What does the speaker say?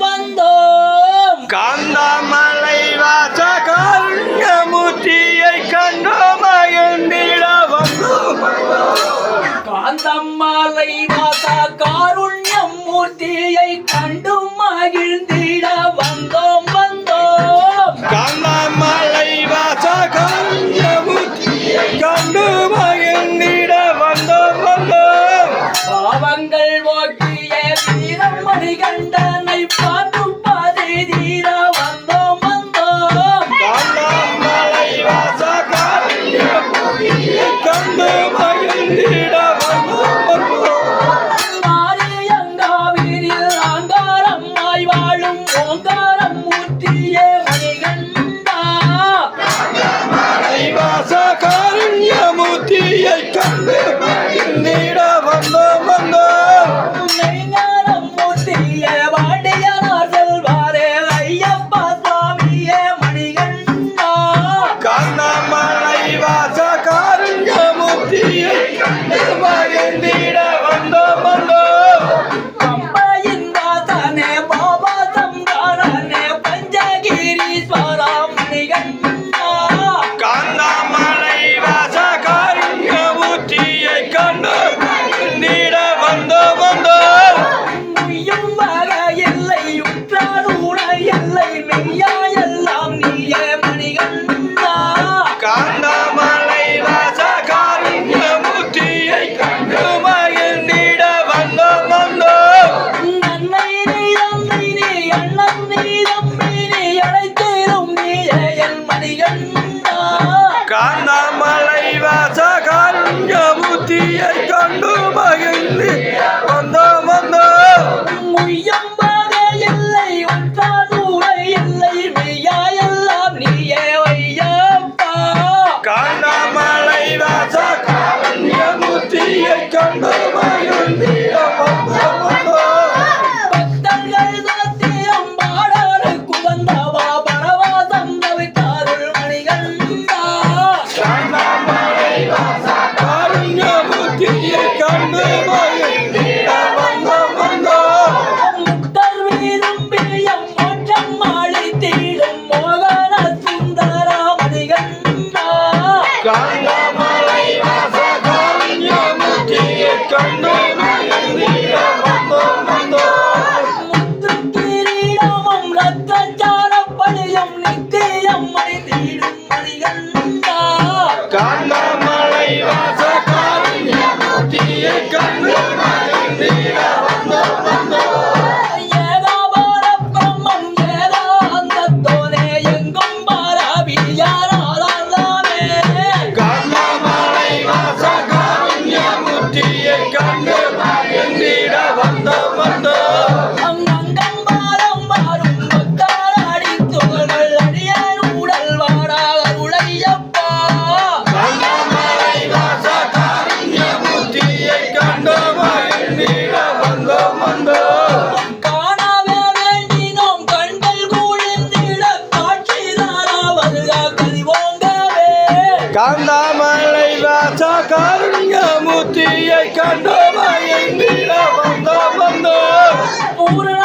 வந்தோம். காந்தாமலை வாச காருண்யமூர்த்தியை கண்டோம் அயந்திட வந்தோம் காந்தம்மாலை வாச காருண்யம் மூர்த்தியை கண்டும் மகிழ்ந்து தேடும் மோகன சுந்தரா மதிகண்டா காந்தமலை வாச காவியமுத்திய கண்டு முத்து கிரீடமும் ரத்தச்சார நித்தியம் மனித கந்தமலை வாசா கருண்யமுத்தியை கண்டோமாய் வந்தோ வந்தோ பூரண